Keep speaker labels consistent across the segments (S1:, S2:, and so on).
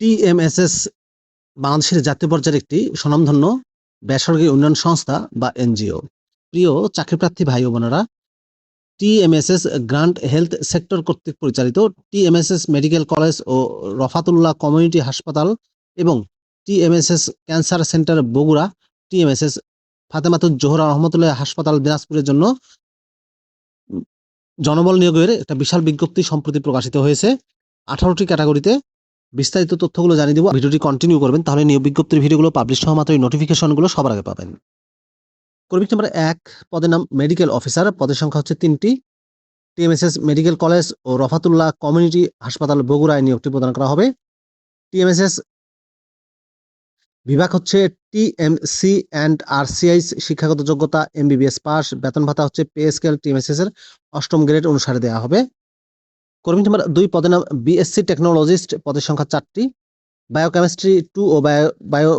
S1: TMSS বাংলাদেশের জাতীয় পর্যায়ের একটি স্বনামধন্য বেসরকারি উন্নয়ন সংস্থা বা এনজিও। প্রিয় চাকরিপ্রার্থী ভাই ও বোনেরা, টিএমএসএস গ্রান্ট হেলথ সেক্টর কর্তৃক পরিচালিত টিএমএসএস মেডিকেল কলেজ ও রফাতুল্লাহ কমিউনিটি হাসপাতাল এবং TMSS cancer centre Bogura, TMSS Fatematuz Johora Rahmatullah হাসপাতাল দিনাজপুরের জন্য জনবল নিয়োগের একটা বিশাল বিজ্ঞপ্তি সম্প্রতি প্রকাশিত হয়েছে। আঠারোটি ক্যাটাগরিতে বিস্তারিত তথ্যগুলো জানিয়ে দেবো। ভিডিওটি কন্টিনিউ করবেন, তাহলে নিয়োগ বিজ্ঞপ্তির ভিডিওগুলো পাবলিশ হওয়া মাত্রই নোটিফিকেশনগুলো সবার আগে পাবেন। কর্মী নাম্বার এক, পদের নাম মেডিকেল অফিসার পদের সংখ্যা হচ্ছে তিনটি। টিএমএসএস মেডিকেল কলেজ ও রফাতুল্লাহ কমিউনিটি হাসপাতাল বগুড়ায় নিয়োগটি প্রদান করা হবে। টিএমএসএস বিভাগ হচ্ছে টিএমসি অ্যান্ড আরসিআই শিক্ষাগত যোগ্যতা এমবিবিএস পাস। বেতন ভাতা হচ্ছে পে স্কেল টিএমএসএস এর অষ্টম গ্রেড অনুসারে দেওয়া হবে। কর্মী নাম্বার দুই, পদের নাম বিএসসি টেকনোলজিস্ট পদের সংখ্যা চারটি। বায়োকেমিস্ট্রি টু ও বায়ো বায়ো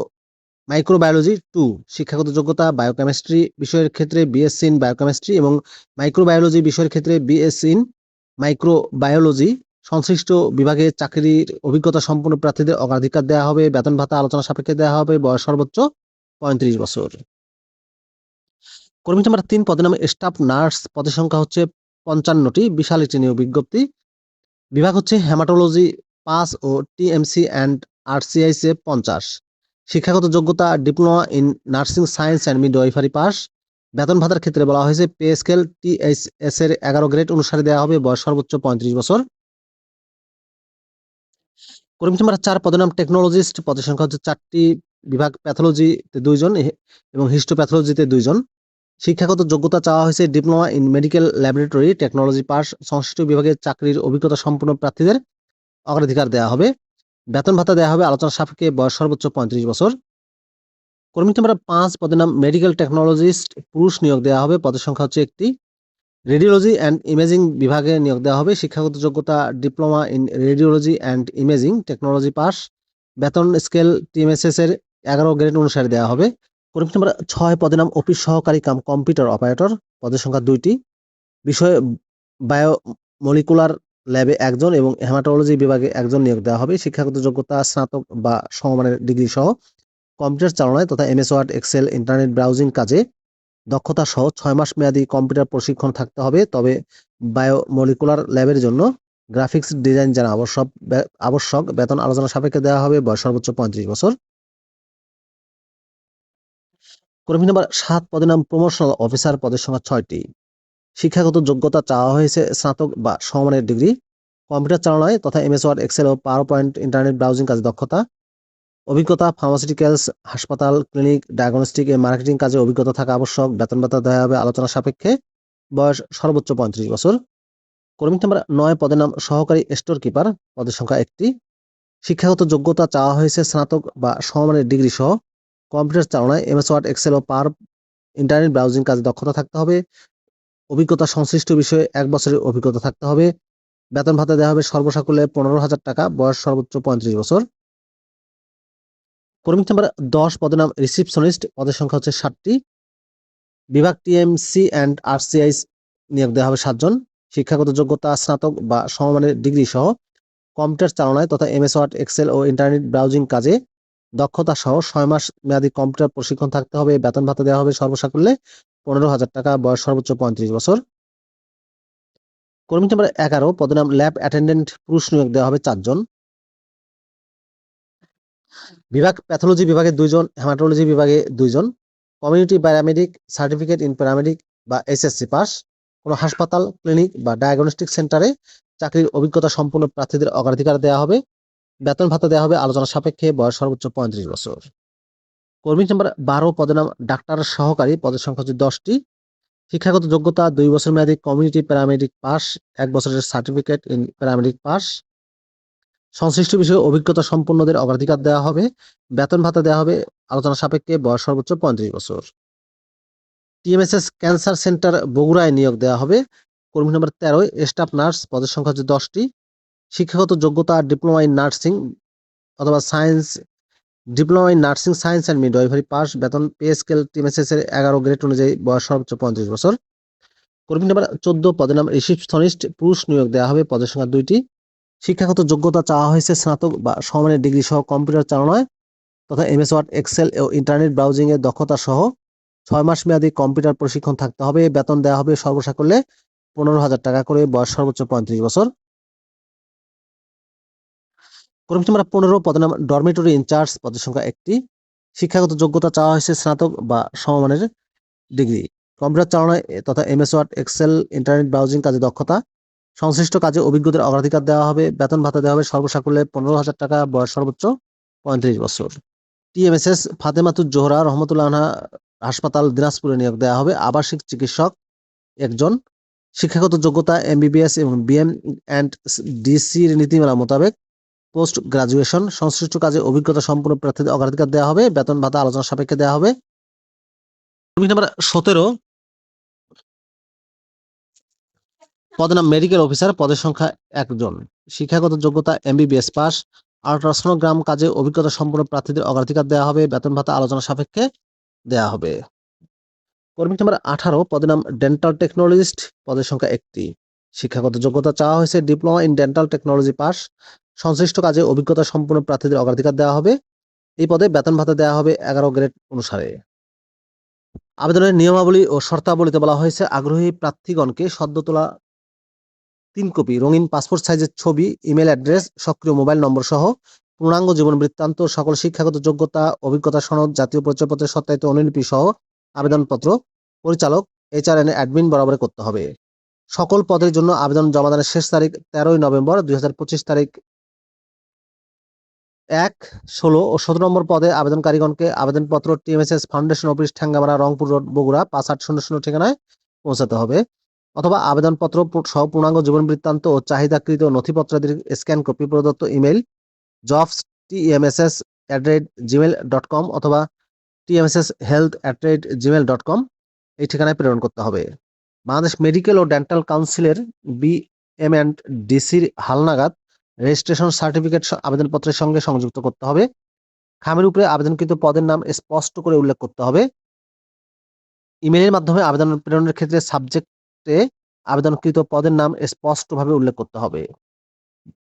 S1: মাইক্রোবায়োলজি টু শিক্ষাগত যোগ্যতা বায়োকেমিস্ট্রি বিষয়ের ক্ষেত্রে বিএসসি ইন বায়োকেমিস্ট্রি এবং মাইক্রোবায়োলজি বিষয়ের ক্ষেত্রে বিএসসি ইন মাইক্রোবায়োলজি সংশ্লিষ্ট বিভাগে চাকরির অভিজ্ঞতা সম্পন্ন প্রার্থীদের অগ্রাধিকার দেওয়া হবে, বেতন ভাতা আলোচনা সাপেক্ষে দেওয়া হবে, বয়স সর্বোচ্চ পঁয়ত্রিশ বছর। কর্মী নাম্বার তিন, পদের নামে স্টাফ নার্স পদের সংখ্যা হচ্ছে পঞ্চান্নটি। বিশাল একটি নিয়োগ বিজ্ঞপ্তি। বিভাগ হচ্ছে হেমাটোলজি পাস ও টিএমসি অ্যান্ড আরসিআইস পঞ্চাশ। শিক্ষাগত যোগ্যতা, diploma in nursing science and midwifery pass. বেতন ভাতার ক্ষেত্রে বলা হয়েছে, পে স্কেল টিএইচএস এর এগারো গ্রেড অনুসারে দেওয়া হবে, বয়স সর্বোচ্চ পঁয়ত্রিশ বছর। কর্মী নাম্বার চার পদের নাম, টেকনোলজিস্ট। পদের সংখ্যা হচ্ছে চারটি বিভাগ, প্যাথোলজিতে দুইজন এবং হিস্টোপ্যাথোলজিতে দুইজন। শিক্ষাগত যোগ্যতা চাওয়া হয়েছে diploma in medical laboratory technology pass সংশ্লিষ্ট বিভাগের চাকরির অভিজ্ঞতা সম্পন্ন প্রার্থীদের অগ্রাধিকার দেওয়া হবে। বেতন ভাতা দেওয়া হবে আলোচনা সাপেক্ষে বয়স সর্বোচ্চ পঁয়ত্রিশ বছর। কর্মী নাম্বার পাঁচ পদের নাম মেডিকেল টেকনোলজিস্ট পুরুষ নিয়োগ দেওয়া হবে, পদের সংখ্যা হচ্ছে একটি। রেডিওলজি অ্যান্ড ইমেজিং বিভাগে নিয়োগ দেওয়া হবে, শিক্ষাগত যোগ্যতা diploma in radiology and imaging technology pass বেতন স্কেল টিএমএসএস এর এগারো গ্রেড অনুসারে দেওয়া হবে। নাম্বার ছয় পদে নাম অফিস সহকারী কাম কম্পিউটার অপারেটর। পদের সংখ্যা দুইটি। বিষয়ে বায়ো মলিকুলার ল্যাবে একজন এবং হেমাটোলজি বিভাগে একজন নিয়োগ দেওয়া হবে। শিক্ষাগত যোগ্যতা, স্নাতক বা সমমানের ডিগ্রি সহ কম্পিউটার চালনায় তথা MS Word, excel, internet browsing কাজে দক্ষতা সহ ছয় মাস মেয়াদী কম্পিউটার প্রশিক্ষণ থাকতে হবে। তবে বায়োমলিকুলার ল্যাবের জন্য গ্রাফিক্স ডিজাইন জানা আবশ্যক আবশ্যক, বেতন আলোচনা সাপেক্ষে দেওয়া হবে। বয়স সর্বোচ্চ পঁয়ত্রিশ বছর। কর্মী নাম্বার সাত পদের নাম প্রমোশনাল অফিসার পদের সংখ্যা ছয়টি। শিক্ষাগত যোগ্যতা চাওয়া হয়েছে স্নাতক বা সমমানের ডিগ্রি, কম্পিউটার চালনায় তথা এমএস ওয়ার্ড, এক্সেল ও পাওয়ার পয়েন্ট ইন্টারনেট ব্রাউজিং কাজে দক্ষতা, অভিজ্ঞতা, ফার্মাসিউটিক্যালস, হাসপাতাল, ক্লিনিক, ডায়াগনস্টিক এ মার্কেটিং কাজে অভিজ্ঞতা থাকা আবশ্যক। বেতন ভাতা দেওয়া হবে আলোচনা সাপেক্ষে। বয়স সর্বোচ্চ পঁয়ত্রিশ বছর। কর্মী নাম্বার নয় পদের নাম সহকারী স্টোর কিপার পদের সংখ্যা একটি। শিক্ষাগত যোগ্যতা চাওয়া হয়েছে স্নাতক বা সমমানের ডিগ্রি সহ। কম্পিউটার চালনায় এমএস ওয়ার্ড, এক্সেল ও পাওয়ার, ইন্টারনেট ব্রাউজিং কাজে দক্ষতা থাকতে হবে। অভিজ্ঞতা সংশ্লিষ্ট বিষয়ে এক বছরের অভিজ্ঞতা থাকতে হবে। বেতন ভাতা দেওয়া হবে সর্বসাকুল্যে পনেরো হাজার টাকা, বয়স সর্বোচ্চ পঁয়ত্রিশ বছর। কর্মী নাম্বার দশ, পদের নাম রিসিপশনিস্ট, পদের সংখ্যা হচ্ছে ষাটটি। বিভাগ টিএমসি অ্যান্ড আরসিআই নিয়োগ দেওয়া হবে সাতজন। শিক্ষাগত যোগ্যতা, স্নাতক বা সমমানের ডিগ্রি সহ কম্পিউটার চালনায় তথা এমএস ওয়ার্ড, এক্সেল ও ইন্টারনেট ব্রাউজিং কাজে দক্ষতা সহ ছয় মাস মেয়াদী কম্পিউটার প্রশিক্ষণ থাকতে হবে, বেতন ভাতা দেওয়া হবে সর্বসাকুল্যে পনেরো হাজার টাকা বয়স সর্বোচ্চ পঁয়ত্রিশ বছর। কর্মী নাম্বার এগারো, পদের নাম ল্যাব অ্যাটেন্ডেন্ট, পুরুষ নিয়োগ দেওয়া হবে চারজন। বিভাগ প্যাথোলজি বিভাগে দুইজন, হেমাটোলজি বিভাগে দুইজন। Community paramedic, certificate in paramedic বা এসএসসি পাস। কোনো হাসপাতাল, ক্লিনিক বা ডায়াগনস্টিক সেন্টারে চাকরির অভিজ্ঞতা সম্পন্ন প্রার্থীদের অগ্রাধিকার দেওয়া হবে। বেতন ভাতা দেওয়া হবে আলোচনা সাপেক্ষে বয়স সর্বোচ্চ পঁয়ত্রিশ বছর। কর্মী নাম্বার বারো, পদের নাম ডাক্তার সহকারী, পদের সংখ্যা হচ্ছে দশটি। শিক্ষাগত যোগ্যতা, দুই বছর মেয়াদী কমিউনিটি প্যারামেডিক পাস, এক বছরের সার্টিফিকেট ইন প্যারামেডিক পাস। সংশ্লিষ্ট বিষয়ে অভিজ্ঞতা সম্পন্নদের অগ্রাধিকার দেওয়া হবে। বেতন ভাতা দেওয়া হবে আলোচনা সাপেক্ষে বয়স সর্বোচ্চ পঁয়ত্রিশ বছর। টিএমএসএস ক্যান্সার সেন্টার বগুড়ায় নিয়োগ দেওয়া হবে। কর্মী নম্বর তেরো স্টাফ নার্স, পদের সংখ্যা হচ্ছে দশটি। শিক্ষাগত যোগ্যতা ডিপ্লোমা ইন নার্সিং অথবা science diploma in nursing science and midwifery pass বেতন পে স্কেল টিএমএসএস এর এগারো গ্রেড অনুযায়ী বয়স সর্বোচ্চ পঁয়ত্রিশ বছর। কর্মী নাম্বার চোদ্দ, পদের নাম রিসিপশনিস্ট পুরুষ নিয়োগ দেওয়া হবে, পদের সংখ্যা দুইটি। শিক্ষাগত যোগ্যতা চাওয়া হয়েছে স্নাতক বা সমমানের ডিগ্রি সহ কম্পিউটার চালনায় তথা এমএস ওয়ার্ড এক্সেল ও ইন্টারনেট ব্রাউজিং এর দক্ষতা সহ ছয় মাস মেয়াদী কম্পিউটার প্রশিক্ষণ থাকতে হবে। বেতন দেওয়া হবে সর্বসাকল্যে পনেরো হাজার টাকা করে, বয়স সর্বোচ্চ পঁয়ত্রিশ বছর। কর্মী নাম্বার পনেরো, পদের নাম ডরমিটরি ইনচার্জ পদের সংখ্যা একটি। শিক্ষাগত যোগ্যতা চাওয়া হয়েছে স্নাতক বা সমমানের ডিগ্রি। কম্পিউটার চালনায় তথা MS Word excel internet browsing কাজে দক্ষতা। সংশ্লিষ্ট কাজে অভিজ্ঞতার অগ্রাধিকার দেওয়া হবে। বেতন ভাতা দেওয়া হবে সর্বসাকল্যে পনেরো হাজার টাকা, বয়স সর্বোচ্চ পঁয়ত্রিশ বছর। টিএমএসএস ফাতেমাতুর জোহরা রহমতুল্লাহ হাসপাতাল দিনাজপুরে নিয়োগ দেওয়া হবে। আবাসিক চিকিৎসক একজন। শিক্ষাগত যোগ্যতা এমবিবিএস এবং বিএম অ্যান্ড ডিসির নীতিমালা মোতাবেক পোস্ট গ্রাজুয়েশন সংশ্লিষ্ট কাজে অভিজ্ঞতা সম্পূর্ণ প্রার্থীদের অগ্রাধিকার দেওয়া হবে, বেতন ভাতা আলোচনা সাপেক্ষে দেওয়া হবে। সতেরো। পদের নাম মেডিকেল অফিসার, পদের সংখ্যা একজন। শিক্ষাগত যোগ্যতা, এমবিবিএস পাস। আল্ট্রাসোনোগ্রাম কাজে অভিজ্ঞতা সম্পূর্ণ প্রার্থীদের অগ্রাধিকার দেওয়া হবে, বেতন ভাতা আলোচনা সাপেক্ষে দেওয়া হবে। কর্মী নাম্বার আঠারো, পদের নাম ডেন্টাল টেকনোলজিস্ট, পদের সংখ্যা একটি। শিক্ষাগত যোগ্যতা চাওয়া হয়েছে, diploma in dental technology pass. সংশ্লিষ্ট কাজে অভিজ্ঞতা সম্পন্ন প্রার্থীদের অগ্রাধিকার দেওয়া হবে। এই পদে বেতন ভাতা দেওয়া হবে এগারো গ্রেড অনুসারে। আবেদনের নিয়মাবলী ও শর্তাবলীতে বলা হয়েছে, আগ্রহী প্রার্থীগণকে সদ্য তোলা তিন কপি, রঙিন পাসপোর্ট সাইজের ছবি, ইমেল অ্যাড্রেস, সক্রিয় মোবাইল নম্বর সহ পূর্ণাঙ্গ জীবন বৃত্তান্ত, সকল শিক্ষাগত যোগ্যতা, অভিজ্ঞতা সনদ, জাতীয় পরিচয়পত্রের সত্যায়িত অনুলিপি সহ আবেদনপত্র পরিচালক, এইচআরএন অ্যাডমিন বরাবর করতে হবে। সকল পদের জন্য আবেদন জমাদানের শেষ তারিখ তেরোই নভেম্বর দুই হাজার পঁচিশ তারিখ এক, ষোলো ও সতেরো নম্বর পদে আবেদনকারীগণকে আবেদনপত্র TMSS foundation office Thengamara Rangpur road, Bogura, পাঁচ আট শূন্য শূন্য ঠিকানায় পৌঁছাতে হবে। অথবা আবেদনপত্র সহ পূর্ণাঙ্গ জীবন বৃত্তান্ত ও চাহিদাকৃত নথিপত্রাদির স্ক্যান কপি, প্রদত্ত email jobs TMSS at rate Gmail dot com অথবা TMSS health at rate Gmail dot com এই ঠিকানায় প্রেরণ করতে হবে। বাংলাদেশ মেডিকেল ও ডেন্টাল কাউন্সিলের বি এম অ্যান্ড ডিসির হালনাগাদ রেজিস্ট্রেশন সার্টিফিকেট আবেদনপত্রের সঙ্গে সংযুক্ত করতে হবে। খামের উপরে আবেদনকৃত পদের নাম স্পষ্ট করে উল্লেখ করতে হবে। ইমেলের মাধ্যমে আবেদন প্রেরণের ক্ষেত্রে সাবজেক্টে আবেদনকৃত পদের নাম স্পষ্টভাবে উল্লেখ করতে হবে।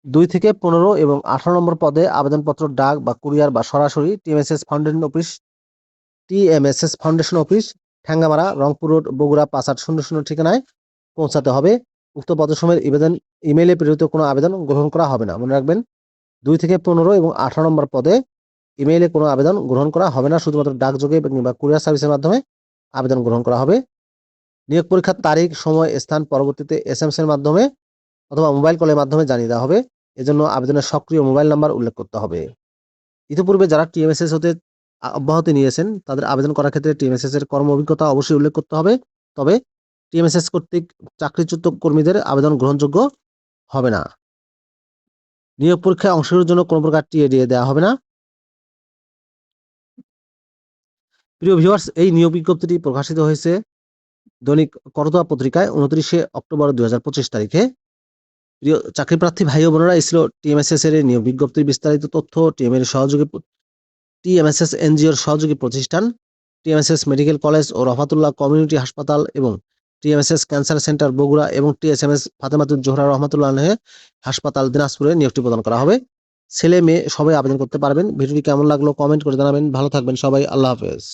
S1: দুই থেকে পনেরো এবং আঠারো নম্বর পদে আবেদনপত্র ডাক বা কুরিয়ার বা সরাসরি TMSS foundation office TMSS foundation office Thengamara Rangpur road, Bogura পাঁচ আট শূন্য শূন্য ঠিকানায় পৌঁছাতে হবে। উক্ত পদসমূহের আবেদন ইমেইলে প্রেরিত কোনো আবেদন গ্রহণ করা হবে না। মনে রাখবেন, দুই থেকে পনেরো এবং আঠারো নম্বর পদে ইমেইলে কোনো আবেদন গ্রহণ করা হবে না। শুধুমাত্র ডাকযোগে কিংবা কুরিয়ার সার্ভিসের মাধ্যমে আবেদন গ্রহণ করা হবে। নিয়োগ পরীক্ষার তারিখ, সময়, স্থান পরবর্তীতে এস এর মাধ্যমে অথবা মোবাইল কলের মাধ্যমে জানিয়ে দেওয়া হবে। এজন্য আবেদনের সক্রিয় মোবাইল নাম্বার উল্লেখ করতে হবে। ইতিপূর্বে যারা টিএমএসএস হতে অব্যাহতি নিয়েছেন, তাদের আবেদন করার ক্ষেত্রে টিএমএসএস এর কর্ম অভিজ্ঞতা অবশ্যই উল্লেখ করতে হবে। তবে টিএমএসএস কর্তৃক চাকরিচ্যুত কর্মীদের আবেদন গ্রহণযোগ্য হবে না। নিয়োগ পরীক্ষায় অংশগ্রহণের জন্য কোনো প্রকার টিএডিএ দেওয়া হবে না। প্রিয় ভিউয়ার্স এই নিয়োগ বিজ্ঞপ্তিটি প্রকাশিত হয়েছে দৈনিক করতোয়া পত্রিকায় উনত্রিশে অক্টোবর দুই তারিখে। প্রিয় চাকরি প্রার্থী ভাই ও বোনেরা, এই ছিল টিএমএসএস এর নিয়োগ বিজ্ঞপ্তির বিস্তারিত তথ্য। টিএম এর সহযোগী টিএমএসএস এনজিওর সহযোগী প্রতিষ্ঠান টিএমএসএস মেডিকেল কলেজ ও রফাতুল্লাহ কমিউনিটি হাসপাতাল এবং টিএমএসএস ক্যান্সার সেন্টার বগুড়া এবং টিএসএমএস ফাতেমাতুল জোহরা রহমাতুল্লাহ আলহে হাসপাতাল দিনাজপুরে নিয়োগটি প্রদান করা হবে। ছেলে মেয়ে সবাই আবেদন করতে পারবেন। ভিডিওটি কেমন লাগল কমেন্ট করে জানাবেন। ভালো থাকবেন সবাই। আল্লাহ হাফেজ।